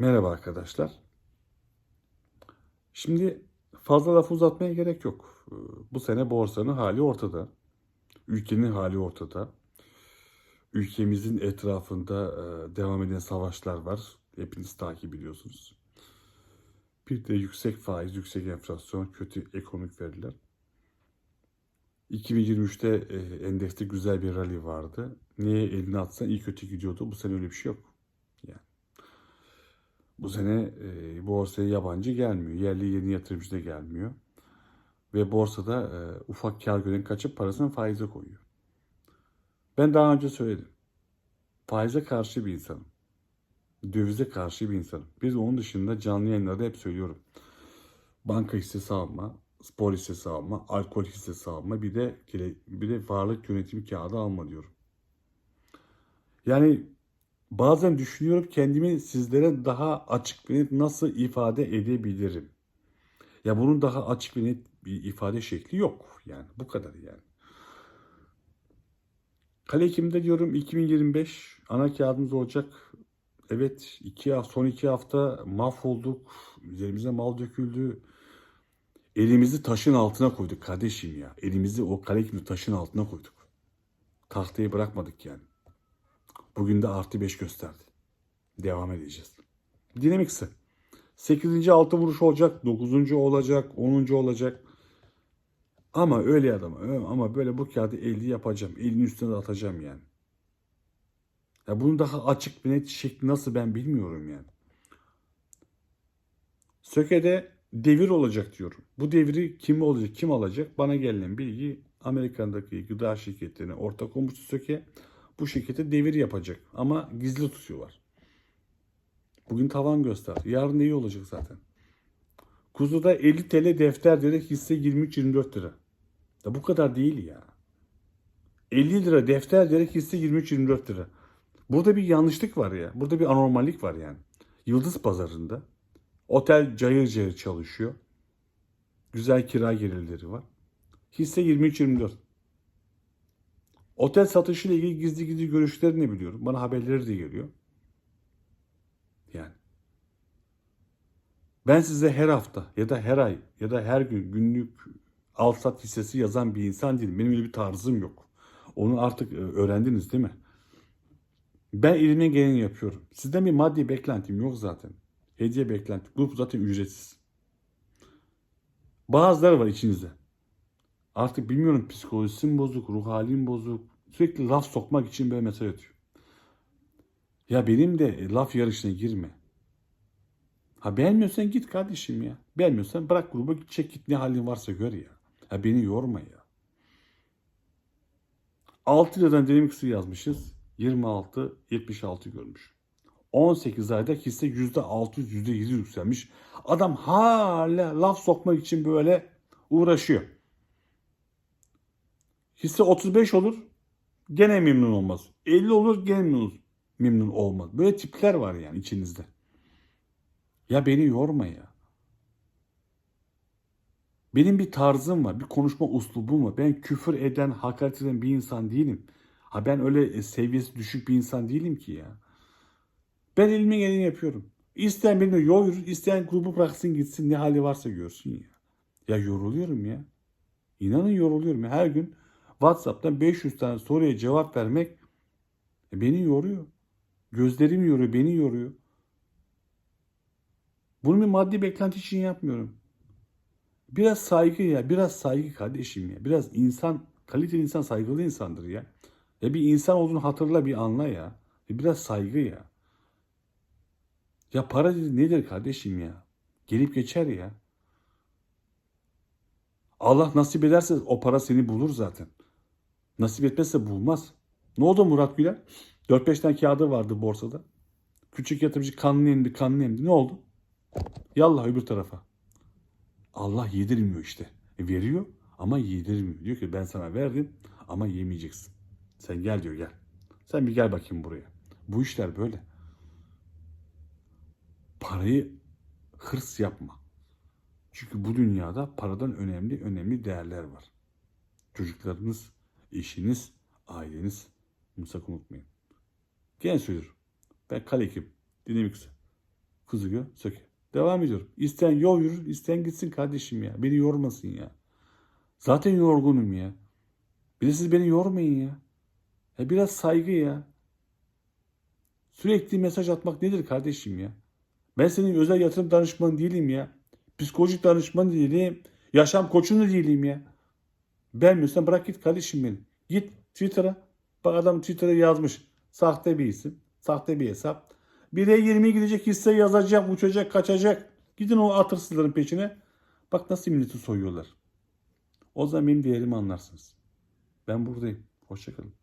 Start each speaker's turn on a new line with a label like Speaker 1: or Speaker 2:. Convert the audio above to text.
Speaker 1: Merhaba arkadaşlar. Şimdi fazla laf uzatmaya gerek yok. Ee, Bu sene borsanın hali ortada. Ülkenin hali ortada. Ülkemizin etrafında e, devam eden savaşlar var. Hepiniz takip ediyorsunuz. Bir de yüksek faiz, yüksek enflasyon, kötü ekonomik veriler. 2023'te e, endekste güzel bir rally vardı. Neye elini atsan iyi kötü gidiyordu. Bu sene öyle bir şey yok. Bu sene e, borsaya yabancı gelmiyor. Yerli yeni yatırımcı da gelmiyor. Ve borsada e, ufak kar gören kaçıp parasını faize koyuyor. Ben daha önce söyledim. Faize karşı bir insanım. Dövize karşı bir insanım. Biz onun dışında canlı yayınlarda hep söylüyorum. Banka hissesi alma, spor hissesi alma, alkol hissesi alma, bir de bir de varlık yönetimi kağıdı alma diyorum. Yani bazen düşünüyorum kendimi sizlere daha açık ve net nasıl ifade edebilirim. Ya bunun daha açık ve net bir ifade şekli yok. Yani bu kadar yani. Kale Ekim'de diyorum 2025 ana kağıdımız olacak. Evet iki, son iki hafta mahvolduk. Üzerimize mal döküldü. Elimizi taşın altına koyduk kardeşim ya. Elimizi o kale Ekim'de taşın altına koyduk. Tahtayı bırakmadık yani. Bugün de artı 5 gösterdi. Devam edeceğiz. Dinamikse. 8. altı vuruş olacak, 9. olacak, 10. olacak. Ama öyle adam ama böyle bu kağıdı 50 yapacağım. 50'nin üstüne de atacağım yani. Ya bunun daha açık bir net şekli nasıl ben bilmiyorum yani. Söke'de devir olacak diyorum. Bu devri kim olacak, kim alacak? Bana gelen bilgi Amerika'daki gıda şirketlerine ortak olmuştu Söke. Bu şirkete devir yapacak ama gizli tutuyorlar. Bugün tavan göster. Yarın iyi olacak zaten. Kuzuda 50 TL defter direkt hisse 23-24 lira. Ya bu kadar değil ya. 50 lira defter direkt hisse 23-24 lira. Burada bir yanlışlık var ya. Burada bir anormallik var yani. Yıldız pazarında otel cayır cayır çalışıyor. Güzel kira gelirleri var. Hisse 23-24. Otel satışı ile ilgili gizli gizli görüşlerini biliyorum. Bana haberleri de geliyor. Yani. Ben size her hafta ya da her ay ya da her gün günlük al sat hissesi yazan bir insan değilim. Benim öyle bir tarzım yok. Onu artık e, öğrendiniz değil mi? Ben elimden geleni yapıyorum. Sizden bir maddi beklentim yok zaten. Hediye beklenti. Grup zaten ücretsiz. Bazıları var içinizde. Artık bilmiyorum psikolojisi bozuk, ruh halim bozuk. Sürekli laf sokmak için böyle mesaj atıyor. Ya benim de laf yarışına girme. Ha beğenmiyorsan git kardeşim ya. Beğenmiyorsan bırak gruba git çek git ne halin varsa gör ya. Ha beni yorma ya. 6 liradan dinamik yazmışız. 26, 76 görmüş. 18 ayda hisse %600, %700 yükselmiş. Adam hala laf sokmak için böyle uğraşıyor. Hisse 35 olur gene memnun olmaz. 50 olur gene memnun, olmaz. Böyle tipler var yani içinizde. Ya beni yorma ya. Benim bir tarzım var, bir konuşma uslubum var. Ben küfür eden, hakaret eden bir insan değilim. Ha ben öyle seviyesi düşük bir insan değilim ki ya. Ben elimin geleni yapıyorum. İsteyen benimle yol yürür, isteyen grubu bıraksın gitsin ne hali varsa görsün ya. Ya yoruluyorum ya. İnanın yoruluyorum ya. Her gün WhatsApp'tan 500 tane soruya cevap vermek e, beni yoruyor. Gözlerim yoruyor, beni yoruyor. Bunu bir maddi beklenti için yapmıyorum. Biraz saygı ya, biraz saygı kardeşim ya. Biraz insan, kaliteli insan saygılı insandır ya. Ya bir insan olduğunu hatırla bir anla ya. E biraz saygı ya. Ya para nedir kardeşim ya? Gelip geçer ya. Allah nasip ederse o para seni bulur zaten. Nasip etmezse bulmaz. Ne oldu Murat Güler? 4-5 tane kağıdı vardı borsada. Küçük yatırımcı kanlı emdi, kanlı emdi. Ne oldu? Yallah öbür tarafa. Allah yedirmiyor işte. E veriyor ama yedirmiyor. Diyor ki ben sana verdim ama yemeyeceksin. Sen gel diyor gel. Sen bir gel bakayım buraya. Bu işler böyle. Parayı hırs yapma. Çünkü bu dünyada paradan önemli önemli değerler var. Çocuklarınız, eşiniz, aileniz. Bunu sakın unutmayın. Gene söylüyorum. Ben Kalekim, Dinamikse. Kızılgöl Söke. Devam ediyorum. İsteyen yol yürür, isteyen gitsin kardeşim ya. Beni yormasın ya. Zaten yorgunum ya. Bir de siz beni yormayın ya. Ya biraz saygı ya. Sürekli mesaj atmak nedir kardeşim ya? Ben senin özel yatırım danışmanı değilim ya. Psikolojik danışmanı değilim. Yaşam koçunu değilim ya. Beğenmiyorsan bırak git kardeşim beni. Git Twitter'a. Bak adam Twitter'a yazmış. Sahte bir isim. Sahte bir hesap. 1'e 20 gidecek hisse yazacak, uçacak, kaçacak. Gidin o atırsızların peşine. Bak nasıl milleti soyuyorlar. O zaman benim değerimi anlarsınız. Ben buradayım. Hoşçakalın.